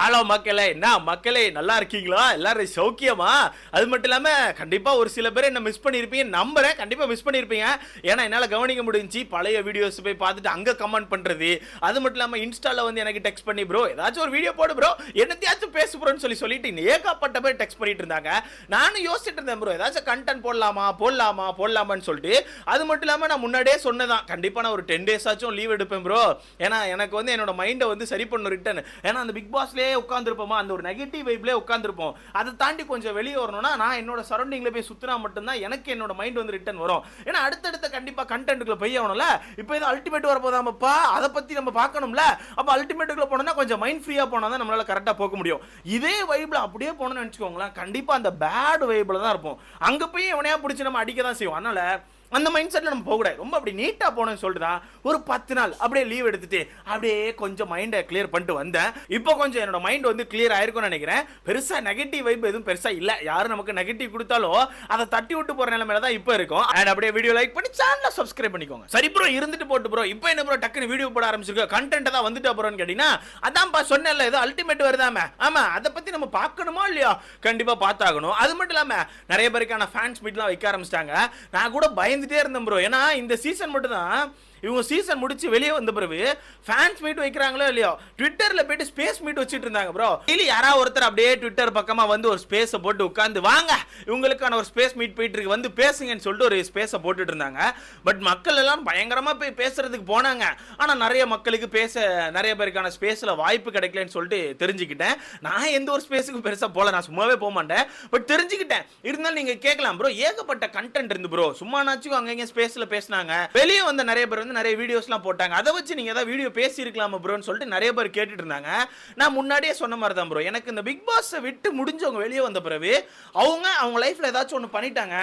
Hello மக்களே என்ன மக்களே நல்லா இருக்கீங்களா? எல்லாரும் சௌக்கியமா? அது மட்டும் இல்லாமல் கண்டிப்பாக ஒரு சில பேர் என்ன மிஸ் பண்ணியிருப்பீங்க நம்புறேன். கண்டிப்பாக மிஸ் பண்ணியிருப்பீங்க ஏன்னா என்னால் கவனிக்க முடிஞ்சுச்சு. பழைய வீடியோஸ் போய் பார்த்துட்டு அங்கே கமெண்ட் பண்ணுறது அது மட்டும் இல்லாமல் இன்ஸ்டாவில் வந்து எனக்கு டெக்ஸ்ட் பண்ணி ப்ரோ ஏதாச்சும் ஒரு வீடியோ போடு ப்ரோ என்னத்தையாச்சும் பேசு ப்ரோன்னு சொல்லி சொல்லிட்டு ஏகப்பட்ட பேர் டெக்ஸ்ட் பண்ணிட்டு இருந்தாங்க. நானும் யோசிச்சுட்டு இருந்தேன் ப்ரோ ஏதாச்சும் கண்டென்ட் போடலாமா? போடலாமா? போடலாமான்னு சொல்லிட்டு. அது மட்டும் இல்லாமல் நான் முன்னாடியே சொன்னதான். கண்டிப்பாக நான் ஒரு டென் டேஸ் ஆச்சும் லீவ் எடுப்பேன் ப்ரோ ஏன்னா எனக்கு வந்து என்னோட மைண்டை வந்து சரி பண்ணும் ரிட்டன் ஏன்னா அந்த பிக் பாஸ்லேயே உட்காந்துருப்போமா அந்த ஒரு நெகட்டிவ் வைப்லேயே உட்காந்துருப்போம் அதை தாண்டி கொஞ்சம் வெளியே வரணும்னா நான் என்னோட சரௌண்டிங்கில் போய் சுற்றினா மட்டும்தான் எனக்கு என்னோட மைண்ட் வந்து ரிட்டன் வரும். ஏன்னா அடுத்தடுத்த கண்டிப்பாக கண்டென்ட்டுக்குள்ள போய் ஆகணும்ல? இப்போ இது அல்டிமேட் வரப்போதாமப்பா அதை பற்றி நம்ம பார்க்கணும்ல? அப்போ அல்டிமேட்டுக்குள்ள போனோம்னா கொஞ்சம் மைண்ட் ஃப்ரீயாக போனால் தான் நம்மளால கரெக்டாக போக முடியும். இதே வைப்பில் அப்படியே போனோம்னு நினச்சிக்கோங்களேன் கண்டிப்பாக அந்த பேட் வைப்பில் தான் இருப்போம். அங்கே போய் எவனையா பிடிச்சி நம்ம அடிக்க தான் செய்வோம். அதனால அந்த மைண்ட் செட்டில் நம்ம போகக்கூடாது. ரொம்ப அப்படி நீட்டாக போனேன்னு சொல்லிட்டு தான் ஒரு பத்து நாள் அப்படியே லீவ் எடுத்துட்டு அப்படியே கொஞ்சம் மைண்டை கிளியர் பண்ணிட்டு வந்தேன். இப்போ கொஞ்சம் என்னோட மைண்ட் வந்து கிளியர் ஆயிருக்கும்னு நினைக்கிறேன். பெருசாக நெகட்டிவ் வைப் எதுவும் பெருசாக இல்லை. யாரும் நமக்கு நெகட்டிவ் கொடுத்தாலும் அதை தட்டி விட்டு போகிற நிலைமையில தான் இப்போ இருக்கும். அண்ட் அப்படியே வீடியோ லைக் பண்ணி சேனலை சப்ஸ்கிரைப் பண்ணிக்கோங்க. சரி ப்ரோ இருந்துட்டு போட்டு ப்ரோ இப்போ என்ன ப்ரோ டக்குன்னு வீடியோ போட ஆரம்பிச்சிருக்கோம் கண்டென்ட் தான் வந்துட்டு ப்ரோன்னு கேட்டிங்கன்னா அதான்ப்பா சொன்னேன்ல ஏதோ அல்டிமேட் வருதாமே. ஆமாம் அதை பற்றி நம்ம பார்க்கணுமா இல்லையா? கண்டிப்பாக பார்த்தாகணும். அது மட்டும் இல்லாமல் நிறைய பேருக்கான ஃபேன்ஸ் மீட்லாம் வைக்க ஆரம்பிச்சிட்டாங்க. நான் கூட பயந்துட்டே இருந்தேன் ப்ரோ ஏன்னா இந்த சீசன் மட்டும் தான் இவங்க சீசன் முடிச்சு வெளியே வந்த பிறகு ஃபேன்ஸ் மீட் வைக்கிறாங்களோ இல்லையோ ட்விட்டர்ல போயிட்டு ஸ்பேஸ் மீட் வச்சுட்டு இருந்தாங்க ப்ரோ டெய்லி யாராவது ஒருத்தர் அப்படியே ட்விட்டர் பக்கமா வந்து ஒரு ஸ்பேஸை போட்டு உட்காந்து வாங்க இவங்களுக்கான ஒரு ஸ்பேஸ் மீட் போயிட்டு இருக்கு வந்து பேசுங்கன்னு சொல்லிட்டு ஒரு ஸ்பேஸை போட்டுட்டு இருந்தாங்க. பட் மக்கள் எல்லாம் பயங்கரமா போய் பேசுறதுக்கு போனாங்க. ஆனா நிறைய மக்களுக்கு பேச நிறைய பேருக்கான ஸ்பேஸ்ல வாய்ப்பு கிடைக்கலன்னு சொல்லிட்டு தெரிஞ்சுக்கிட்டேன். நான் எந்த ஒரு ஸ்பேஸுக்கும் பெருசா போல நான் சும்மாவே போக மாட்டேன். பட் தெரிஞ்சுக்கிட்டேன். இருந்தாலும் நீங்க கேட்கலாம் ப்ரோ ஏகப்பட்ட கண்டென்ட் இருந்து ப்ரோ சும்மானாச்சும் அங்கங்க ஸ்பேஸ்ல பேசினாங்க. வெளியே வந்த நிறைய பேர் வந்து நிறைய வீடியோஸ்லாம் போட்டாங்க. அதை வச்சு நீங்கள் ஏதாவது வீடியோ பேசியிருக்கலாமா ப்ரோன்னு சொல்லிட்டு நிறைய பேர் கேட்டுட்டு இருந்தாங்க நான் முன்னாடியே சொன்ன மாதிரி தான் ப்ரோ எனக்கு இந்த பிக் பாஸை விட்டு முடிஞ்சவங்க வெளியே வந்த பிறகு அவங்க அவங்க லைஃப்பில் ஏதாச்சும் ஒன்று பண்ணிட்டாங்க.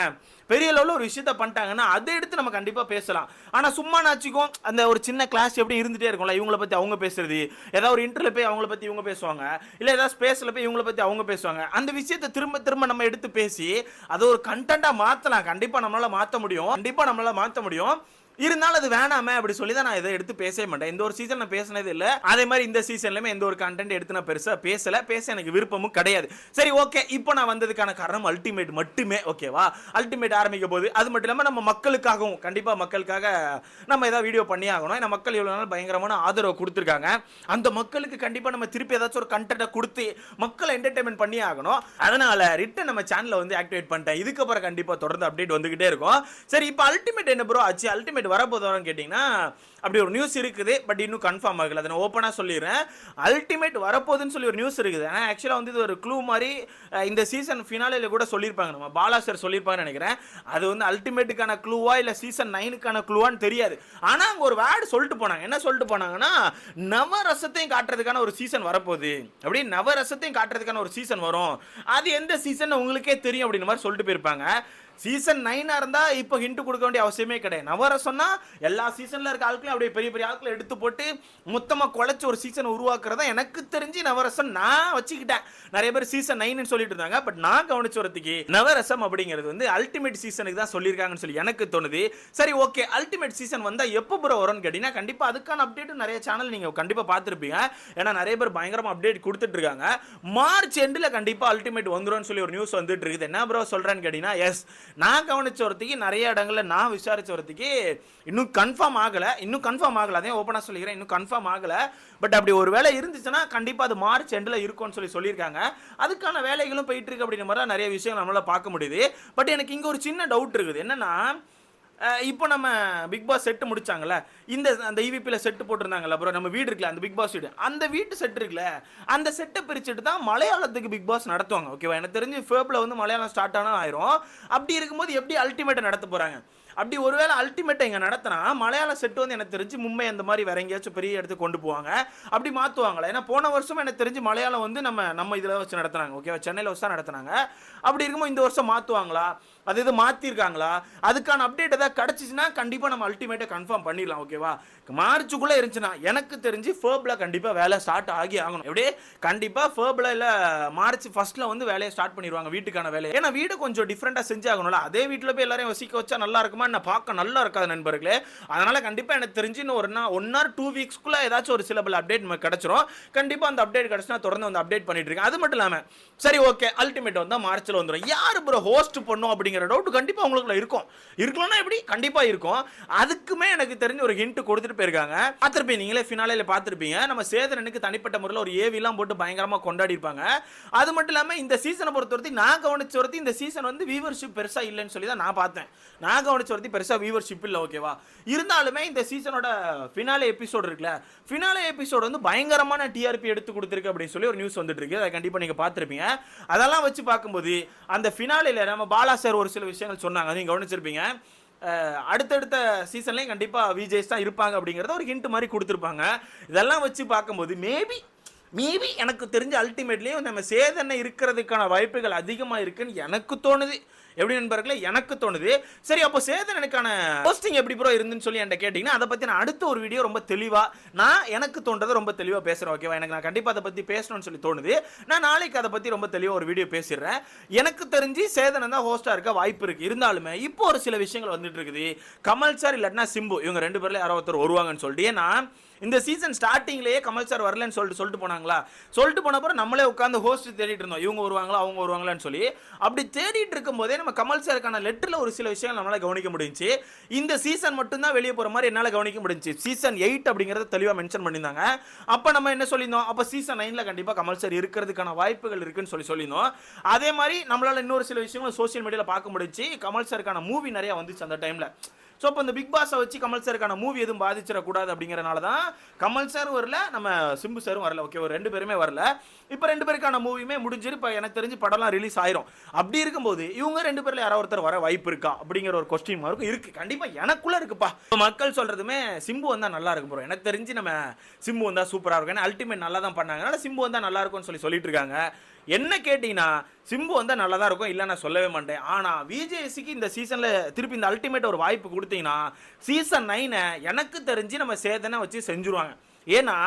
பெரிய லெவலில் ஒரு விஷயத்த பண்ணிட்டாங்கன்னா அதை எடுத்து நம்ம கண்டிப்பாக பேசலாம். ஆனால் சும்மா நாச்சிக்கும் அந்த ஒரு சின்ன கிளாஸ் எப்படி இருந்துகிட்டே இருக்கும்ல இவங்கள பற்றி அவங்க பேசுறது. ஏதாவது ஒரு இன்டர்வியூ போய் அவங்கள பற்றி இவங்க பேசுவாங்க. இல்லை ஏதாவது ஸ்பேஸில் போய் இவங்கள பற்றி அவங்க பேசுவாங்க. அந்த விஷயத்தை திரும்ப திரும்ப நம்ம எடுத்து பேசி அதை ஒரு கண்டென்ட்டாக மாற்றலாம் கண்டிப்பாக நம்மளால் மாற்ற முடியும். கண்டிப்பாக நம்மளால் மாற்ற முடியும். இருந்தாலும் அது வேணாமே அப்படி சொல்லி தான் நான் இதை எடுத்து பேசவே மாட்டேன். இந்த ஒரு சீசன் நான் பேசினது இல்லை. அதே மாதிரி இந்த சீசன்லயுமே எந்த ஒரு கண்டென்ட் எடுத்து நான் பெருசாக பேசல. பேச எனக்கு விருப்பமும் கிடையாது. சரி ஓகே இப்போ நான் வந்ததுக்கான காரணம் அல்டிமேட் மட்டுமே ஓகேவா அல்டிமேட் ஆரம்பிக்க போது அது மட்டும் இல்லாமல் நம்ம மக்களுக்காகவும் கண்டிப்பாக மக்களுக்காக நம்ம ஏதாவது வீடியோ பண்ணி ஆகணும். ஏன்னா மக்கள் இவ்வளோ நாள் பயங்கரமான ஆதரவு கொடுத்துருக்காங்க. அந்த மக்களுக்கு கண்டிப்பாக நம்ம திருப்பி ஏதாச்சும் ஒரு கண்டென்ட்டை கொடுத்து மக்களை என்டர்டைன்மெண்ட் பண்ணி ஆகணும். அதனால ரிட்டன் நம்ம சேனலை வந்து ஆக்டிவேட் பண்ணிட்டேன். இதுக்கப்புறம் கண்டிப்பாக தொடர்ந்து அப்டேட் வந்துகிட்டே இருக்கும். சரி இப்போ அல்டிமேட் என்ன ப்ரோ ஆச்சு? அல்டிமேட் வரப்போதான்னு கேட்டிங்கன்னா அப்படி ஒரு நியூஸ் இருக்குது பட் இன்னும் கன்ஃபார்ம் ஆகல. அதை நான் ஓப்பனாக சொல்லிடுறேன். அல்டிமேட் வரப்போகுதுன்னு சொல்லி ஒரு நியூஸ் இருக்குது. ஆனால் ஆக்சுவலாக வந்து இது ஒரு க்ளூ மாதிரி இந்த சீசன் ஃபினாலில் கூட சொல்லியிருப்பாங்க. நம்ம பாலா சார் சொல்லியிருப்பாங்கன்னு நினைக்கிறேன். அது வந்து அல்டிமேட்டுக்கான க்ளூவா இல்லை சீசன் நைனுக்கான க்ளூவான்னு தெரியாது. ஆனால் அங்கே ஒரு வேர்டு சொல்லிட்டு போனாங்க. என்ன சொல்லிட்டு போனாங்கன்னா நவரசத்தையும் காட்டுறதுக்கான ஒரு சீசன் வரப்போகுது. அப்படியே நவரசத்தையும் காட்டுறதுக்கான ஒரு சீசன் வரும். அது எந்த சீசன் உங்களுக்கே தெரியும் அப்படின்ற மாதிரி சொல்லிட்டு போயிருப்பாங்க. சீசன் நைனாக இருந்தால் இப்போ ஹிண்ட் கொடுக்க வேண்டிய அவசியமே கிடையாது. நவரசம்னா எல்லா சீசனில் இருக்க ஆட்களையும் அப்படியே பெரிய பெரிய ஆட்களை எடுத்து போட்டு மொத்தமாக குழச்சி ஒரு சீசன் உருவாக்குறதா எனக்கு தெரிஞ்சு நவரசம் நான் வச்சுக்கிட்டேன். நிறைய பேர் சீசன் நைன்னு சொல்லிட்டு இருந்தாங்க. பட் நான் கவனிச்ச வரதுக்கு நவரசம் அப்படிங்கிறது வந்து அல்டிமேட் சீசனுக்கு தான் சொல்லியிருக்காங்கன்னு சொல்லி எனக்கு தோணுது. சரி ஓகே அல்டிமேட் சீசன் வந்தால் எப்போ ப்ரோ வரும்னு கேட்டிங்கன்னா கண்டிப்பாக அதுக்கான அப்டேட்டும் நிறைய சேனல் நீங்கள் கண்டிப்பாக பார்த்துருப்பீங்க. ஏன்னா நிறைய பேர் பயங்கரமாக அப்டேட் கொடுத்துட்டு இருக்காங்க. மார்ச் எண்டில் கண்டிப்பாக அல்டிமேட் வந்துரும்னு சொல்லி ஒரு நியூஸ் வந்துட்டு இருக்குது. என்ன ப்ரோ சொல்கிறேன்னு கேட்டிங்கன்னா எஸ் நான் கவனிச்ச வரத்துக்கு நிறைய இடங்களில் நான் விசாரிச்ச வரத்துக்கு இன்னும் கன்ஃபார்ம் ஆகலை. இன்னும் கன்ஃபார்ம் ஆகலை. அதையும் ஓப்பனாக சொல்லிக்கிறேன். இன்னும் கன்ஃபார்ம் ஆகலை. பட் அப்படி ஒரு வேலை இருந்துச்சுன்னா கண்டிப்பாக அது மார்ச் எண்டில் இருக்கும்னு சொல்லி சொல்லியிருக்காங்க. அதுக்கான வேலைகளும் போயிட்டு இருக்கு அப்படின்ற மாதிரி தான் நிறைய விஷயங்கள் நம்மளால் பார்க்க முடியுது. பட் எனக்கு இங்கே ஒரு சின்ன டவுட் இருக்குது. என்னன்னா இப்போ நம்ம பிக் பாஸ் செட்டு முடிச்சாங்கல்ல இந்த அந்த ஈவிபியில் செட்டு போட்டிருந்தாங்கல்ல அப்புறம் நம்ம வீடு இருக்குல்ல அந்த பிக் பாஸ் வீடு. அந்த வீட்டு செட் இருக்குல்ல அந்த செட்டை பிரிச்சுட்டு தான் மலையாளத்துக்கு பிக் பாஸ் நடத்துவாங்க ஓகேவா எனக்கு தெரிஞ்சு ஃபேப்பில் வந்து மலையாளம் ஸ்டார்ட் ஆனால் ஆயிரும். அப்படி இருக்கும்போது எப்படி அல்டிமேட்டை நடத்த போகிறாங்க அப்படி ஒருவேளை அல்டிமேட்டை இங்கே நடத்தினா மலையாள செட்டு வந்து எனக்கு தெரிஞ்சு மும்பை அந்த மாதிரி வேற எங்கேயாச்சும் பெரிய இடத்துக்கு கொண்டு போவாங்க. அப்படி மாற்றுவாங்களா ஏன்னா போன வருஷம் எனக்கு தெரிஞ்சு மலையாளம் வந்து நம்ம நம்ம இதில் வச்சு நடத்துனாங்க ஓகேவா சென்னையில் வச்சு தான் நடத்துனாங்க. அப்படி இருக்கும்போது இந்த வருஷம் மாற்றுவாங்களா அது இது மாற்றிருக்காங்களா அதுக்கான அப்டேட் ஏதாவது கிடச்சிச்சின்னா கண்டிப்பாக நம்ம அல்டிமேட்டை கன்ஃபார்ம் பண்ணிடலாம் ஓகேவா மார்ச்சுக்குள்ளே இருந்துச்சுன்னா எனக்கு தெரிஞ்சு ஃபேர்பில் கண்டிப்பாக வேலை ஸ்டார்ட் ஆகி ஆகணும். எப்படியே? கண்டிப்பாக ஃபேர்பில் இல்லை மார்ச் ஃபஸ்ட்டில் வந்து வேலையை ஸ்டார்ட் பண்ணிடுவாங்க வீட்டுக்கான வேலையை. ஏன்னா வீடு கொஞ்சம் டிஃப்ரெண்ட்டாக செஞ்சாகணும்ல. அதே வீட்டில் போய் எல்லாரையும் வசிக்க வச்சா நல்லா இருக்குமா? பயங்கரமாக என்ன பார்க்க நல்லா இருக்காது நண்பர்களே. அதனால் கண்டிப்பாக எனக்கு தெரிஞ்சு இன்னும் ஒரு நாள் ஒன் ஆர் டூ வீக்ஸ்க்குள்ளே ஏதாச்சும் ஒரு சிலபல் அப்டேட் நமக்கு கிடச்சிரும். கண்டிப்பாக அந்த அப்டேட் கிடச்சினா தொடர்ந்து வந்து அப்டேட் பண்ணிட்டு இருக்கேன். அது மட்டும் இல்லாமல் சரி ஓகே அல்டிமேட் வந்து மார்ச்சில் வந்துடும் யார் ப்ரோ ஹோஸ்ட் பண்ணும் அப்படிங்கிற டவுட் கண்டிப்பாக உங்களுக்குள்ள இருக்கும். இருக்கணும்னா எப்படி? கண்டிப்பாக இருக்கும். அதுக்குமே எனக்கு தெரிஞ்ச ஒரு ஹிண்ட் கொடுத்துட்டு போயிருக்காங்க. பார்த்துருப்பீங்க நீங்களே ஃபினாலையில் பார்த்துருப்பீங்க. நம்ம சேதனனுக்கு தனிப்பட்ட முறையில் ஒரு ஏவிலாம் போட்டு பயங்கரமாக கொண்டாடி இருப்பாங்க. அது மட்டும் இல்லாமல் இந்த சீசனை பொறுத்த வரைக்கும் நான் கவனிச்ச வரைக்கும் இந்த சீசன் வந்து வியூவர்ஷிப் பெருசாக இல்லைன்னு சொல்லி தான் நான் பார்த்தேன். நான் கவனிச்ச வரைக்கும் பெருசாக வியூவர்ஷிப் இல்லை ஓகேவா இருந்தாலுமே இந்த சீசனோட ஃபினாலே எபிசோடு இருக்குல்ல ஃபினாலே எபிசோடு வந்து பயங்கரமான டிஆர்பி எடுத்து கொடுத்துருக்கு அப்படின்னு சொல்லி ஒரு நியூஸ் வந்துட்டு இருக்கு அதை கண்டிப்பாக நீங்கள் பார்த்துருப்பீங்க. அதெல்லாம் வச்சு பார்க்கும்போது அந்த ஃபினாலில் நம்ம பாலா சார் ஒரு சில விஷயங்கள் சொன்னாங்க. நீங்கள் கவனிச்சிருப்பீங்க. அடுத்தடுத்த சீசன்லேயும் கண்டிப்பாக விஜேஸ் தான் இருப்பாங்க அப்படிங்கிறத ஒரு ஹிண்ட் மாதிரி கொடுத்துருப்பாங்க. இதெல்லாம் வச்சு பார்க்கும்போது மேபி மேபி எனக்கு தெரிஞ்ச அல்டிமேட்லேயும் நம்ம சேதனை இருக்கிறதுக்கான வாய்ப்புகள் அதிகமாக இருக்குன்னு எனக்கு தோணுது. எப்படி நண்பர்களே? எனக்கு தோணுது. சரி அப்போ சேதனனுக்கான போஸ்டிங் எப்படி ப்ரோ இருந்துன்னு சொல்லி என்கிட்ட கேட்டிங்கன்னா அதை பற்றி நான் அடுத்த ஒரு வீடியோ ரொம்ப தெளிவாக நான் எனக்கு தோன்றதை ரொம்ப தெளிவாக பேசுகிறேன் ஓகேவா எனக்கு நான் கண்டிப்பாக அதை பற்றி பேசணும்னு சொல்லி தோணுது. நான் நாளைக்கு அதை பற்றி ரொம்ப தெளிவாக ஒரு வீடியோ பேசிடுறேன். எனக்கு தெரிஞ்சு சேதனன் தான் ஹோஸ்ட்டாக இருக்க வாய்ப்பு இருக்குது இருந்தாலுமே இப்போ ஒரு சில விஷயங்கள் வந்துட்டு இருக்குது. கமல் சார் இல்லாட்டினா சிம்பு இவங்க ரெண்டு பேரில் யாரோ ஒருத்தர் வருவாங்கன்னு சொல்லிட்டு ஏன்னா இந்த சீசன் ஸ்டார்டிங்லேயே கமல் சார் வரலன்னு சொல்லிட்டு சொல்லிட்டு போனாங்களா? சொல்லிட்டு போன அப்புறம் நம்மளே உட்காந்து ஹோஸ்ட் தேடிட்டு இருந்தோம். இவங்க வருவாங்களா அவங்க வருவாங்களான்னு சொல்லி. அப்படி தேடிட்டு இருக்கும்போதே நம்ம கமல் சாருக்கான லெட்டரில் ஒரு சில விஷயங்கள் நம்மளால் கவனிக்க முடிஞ்சுச்சு. இந்த சீசன் மட்டும்தான் வெளியே போகிற மாதிரி என்னால் கவனிக்க முடிஞ்சுச்சு. சீசன் எயிட் அப்படிங்கிறத தெளிவாக மென்ஷன் பண்ணியிருந்தாங்க. அப்போ நம்ம என்ன சொல்லியிருந்தோம்? அப்போ சீசன் நைனில் கண்டிப்பாக கமல் சார் இருக்கிறதுக்கான வாய்ப்புகள் இருக்குன்னு சொல்லி சொல்லியிருந்தோம். அதே மாதிரி நம்மளால் இன்னொரு சில விஷயங்களும் சோஷியல் மீடியாவில் பார்க்க முடிஞ்சு கமல் சாருக்கான மூவி நிறையா வந்துச்சு அந்த டைமில் ஸோ இப்போ இந்த பிக் பாஸை வச்சு கமல் சாருக்கான மூவி எதுவும் பாதிச்சிடக்கூடாது அப்படிங்கிறனால தான் கமல் சார் வரல நம்ம சிம்பு சாரும் வரல. ஓகே ஒரு ரெண்டு பேருமே வரல. இப்போ ரெண்டு பேருக்கான மூவியுமே முடிஞ்சிரு. இப்போ எனக்கு தெரிஞ்சு படம்லாம் ரிலீஸ் ஆயிரும். அப்படி இருக்கும்போது இவங்க ரெண்டு பேரில் யாரோ ஒருத்தர் வர வாய்ப்பு இருக்கா? அப்படிங்கிற ஒரு கொஸ்டின் மார்க்கும் இருக்கு. கண்டிப்பாக எனக்குள்ள இருக்குப்பா. இப்ப மக்கள் சொல்றதுமே சிம்பு வந்தால் நல்லா இருக்கும் ப்ரோ எனக்கு தெரிஞ்சு நம்ம சிம்பு வந்தால் சூப்பராக இருக்கும். ஏன்னா அல்டிமேட் நல்லா தான் பண்ணாங்க. அதனால சிம்பு வந்தால் நல்லா இருக்கும்னு சொல்லி சொல்லிட்டு இருக்காங்க. என்ன கேட்டிங்கன்னா சிம்பு வந்தால் நல்லா தான் இருக்கும் இல்லை நான் சொல்லவே மாட்டேன். ஆனால் விஜேசிக்கு இந்த சீசனில் திருப்பி இந்த அல்டிமேட் ஒரு வாய்ப்பு கொடுத்தீங்கன்னா சீசன் நைனை எனக்கு தெரிஞ்சு நம்ம சேதனை வச்சு செஞ்சுருவாங்க. ஏன்னா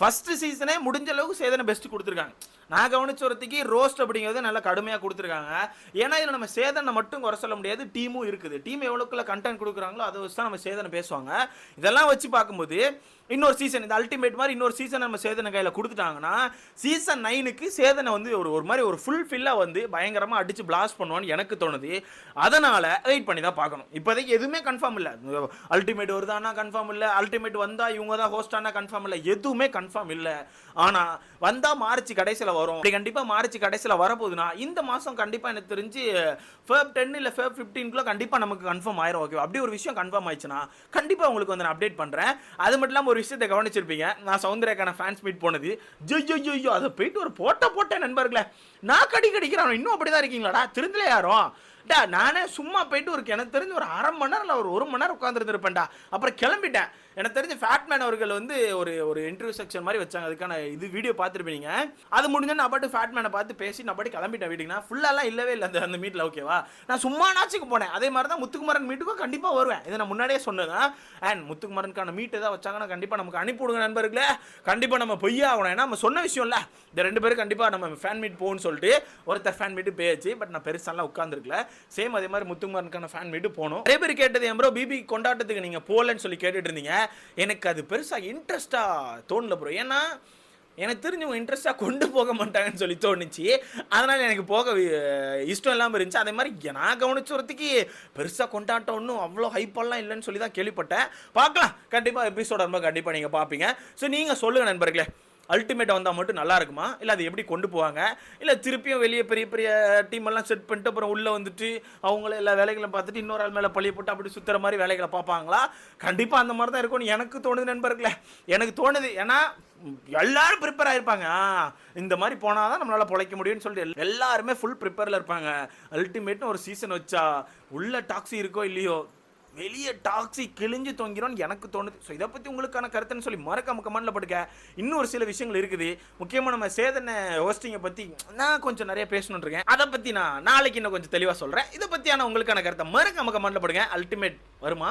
ஃபர்ஸ்ட் சீசனே முடிஞ்ச அளவுக்கு சேதனை பெஸ்ட் கொடுத்துருக்காங்க. நான் கவனிச்ச ஒருத்திக்கு ரோஸ்ட் அப்படிங்கிறது நல்லா கடுமையாக கொடுத்துருக்காங்க. ஏன்னா இதில் நம்ம சேதனை மட்டும் குறை சொல்ல முடியாது டீமும் இருக்குது. டீம் எவ்வளோக்குள்ள கண்டென்ட் கொடுக்குறாங்களோ அதை வச்சு தான் நம்ம சேதனை பேசுவாங்க. இதெல்லாம் வச்சு பார்க்கும்போது இன்னொரு சீசன் இந்த அல்டிமேட் மாதிரி இன்னொரு சீசன் நம்ம சேதனை கையில் கொடுத்துட்டாங்கன்னா சீசன் நைனுக்கு சேதனை வந்து ஒரு ஒரு மாதிரி ஒரு ஃபுல் ஃபில்லாக வந்து பயங்கரமாக அடித்து பிளாஸ்ட் பண்ணுவான்னு எனக்கு தோணுது. அதனால் வெயிட் பண்ணி தான் பார்க்கணும். இப்போதைக்கு எதுவுமே கன்ஃபார்ம் இல்லை. அல்டிமேட் வருதானா கன்ஃபார்ம் இல்லை. அல்டிமேட் வந்தால் இவங்க தான் ஹோஸ்டானா கன்ஃபார்ம் இல்லை. எதுவுமே கன்ஃபார்ம் இல்லை. ஆனால் வந்தால் மார்ச் கடைசியில் வரும். அப்படி கண்டிப்பாக மார்ச் கடைசியில் வரப்போகுதுன்னா இந்த மாதம் கண்டிப்பாக எனக்கு தெரிஞ்சு ஃபேப் டென் இல்லை ஃபேப் ஃபிஃப்டீன்குள்ளே கண்டிப்பாக நமக்கு கன்ஃபார்ம் ஆயிரும் ஓகே அப்படி ஒரு விஷயம் கன்ஃபார்ம் ஆயிடுச்சுன்னா கண்டிப்பாக உங்களுக்கு வந்து நான் அப்டேட் பண்ணுறேன் அது மட்டும் இல்லாமல் ஒரு விஷயத்தை கவனிச்சிருப்பீங்க. நான் சௌந்தர்யாக்கான ஃபேன்ஸ் மீட் போனது. ஜொய்யோ ஜொய்யோ அதை போயிட்டு ஒரு போட்ட போட்டேன் நண்பர்களே. நான் கடி கடிக்கிறான் இன்னும் அப்படி தான் இருக்கீங்களாடா? திருந்தல யாரும்? டா நானே சும்மா போயிட்டு ஒரு எனக்கு தெரிஞ்சு ஒரு அரை மணி நேரம் இல்லை ஒரு ஒரு மணி நேரம் உட்காந்துருந்துருப்பேன்டா அப்புறம் கிளம்பிட்டேன். எனக்கு தெரிஞ்ச ஃபேட்மேன் அவர்கள் வந்து ஒரு ஒரு இன்டர்வியூ செக்ஷன் மாதிரி வச்சாங்க. அதுக்கான இது வீடியோ பார்த்துருப்பீங்க அது முடிஞ்சா நான் பாட்டு ஃபேட்மேனை பார்த்து பேசி நான் பாட்டு கிளம்பிட்டேன் வீட்டுக்கு. நான் ஃபுல்லாலாம் இல்லவே இல்லை அந்த அந்த மீட்டில் ஓகேவா நான் சும்மா நாச்சுக்கு போனேன். அதே மாதிரி தான் முத்துக்குமாரன் மீட்டுக்கும் கண்டிப்பாக வருவேன். இதை நான் முன்னாடியே சொன்னதான் அண்ட் முத்துக்குமாரனுக்கான மீட் ஏதாவது வச்சாங்கன்னா கண்டிப்பாக நமக்கு அனுப்பிவிடுங்க நண்பர்களே. கண்டிப்பாக நம்ம பொய்யா ஆகணும் ஏன்னா நம்ம சொன்ன விஷயம் இல்லை. இந்த ரெண்டு பேரும் கண்டிப்பாக நம்ம ஃபேன் மீட் போகணும்னு சொல்லிட்டு ஒருத்தர் ஃபேன் மீட்டு பேச்சு பட் நான் பெருசாலாம் உட்காந்துருக்கல சேம் அதே மாதிரி முத்துக்குமாரனுக்கான ஃபேன் மீட்டு போனோம். நிறைய பேர் கேட்டது என் ப்ரோ பிபி கொண்டாட்டத்துக்கு நீங்கள் போகலன்னு சொல்லி கேட்டுட்டு இருந்தீங்க. எனக்கு அது பெருசாக இன்ட்ரெஸ்ட்டாக தோணல ப்ரோ ஏன்னா எனக்கு தெரிஞ்சவங்க இன்ட்ரெஸ்ட்டாக கொண்டு போக மாட்டாங்கன்னு சொல்லி தோணுச்சு. அதனால் எனக்கு போக இஷ்டம் இல்லாமல் இருந்துச்சு. அதே மாதிரி நான் கவனிச்ச ஒருத்திக்கு பெருசாக கொண்டாட்டம் ஒன்றும் அவ்வளோ ஹைப்பெல்லாம் இல்லைன்னு சொல்லி தான் கேள்விப்பட்டேன். பார்க்கலாம். கண்டிப்பாக எபிசோட ரொம்ப கண்டிப்பாக நீங்கள் பார்ப்பீங்க. ஸோ நீங்கள் சொல்லுங்கள் நண்பர்களே. அல்டிமேட் வந்தால் மட்டும் நல்லா இருக்குமா? இல்லை அது எப்படி கொண்டு போவாங்க? இல்லை திருப்பியும் வெளியே பெரிய பெரிய டீம் எல்லாம் செட் பண்ணிட்டு அப்புறம் உள்ளே வந்துட்டு அவங்கள எல்லா வேலைகளும் பார்த்துட்டு இன்னொரு ஆள் மேலே பழிய போட்டு அப்படி சுற்றுற மாதிரி வேலைகளை பார்ப்பாங்களா? கண்டிப்பாக அந்த மாதிரி தான் இருக்கும்னு எனக்கு தோணுது நண்பர்களே. எனக்கு தோணுது. ஏன்னா எல்லாரும் ப்ரிப்பேர் ஆகிருப்பாங்க இந்த மாதிரி போனால் தான் நம்மளால் பிழைக்க முடியும்னு சொல்லிட்டு எல்லாருமே ஃபுல் ப்ரிப்பேரில் இருப்பாங்க. அல்டிமேட்னு ஒரு சீசன் வச்சா உள்ள டாக்ஸி இருக்கோ இல்லையோ வெளியே டாக்ஸி கிழிஞ்சு தொங்கிறோன்னு எனக்கு தோணுது. ஸோ இதை பற்றி உங்களுக்கான கருத்துன்னு சொல்லி மறக்காம கமெண்ட்ல படுக்க. இன்னொரு சில விஷயங்கள் இருக்குது. முக்கியமாக நம்ம சேதனை ஹோஸ்டிங்கை பற்றி நான் கொஞ்சம் நிறைய பேசணுன்னு இருக்கேன். அதை பற்றி நான் நாளைக்கு இன்னும் கொஞ்சம் தெளிவாக சொல்கிறேன் இதை பற்றியான உங்களுக்கான கருத்தை மறக்காம கமெண்ட்ல படுங்க. அல்டிமேட் வருமா?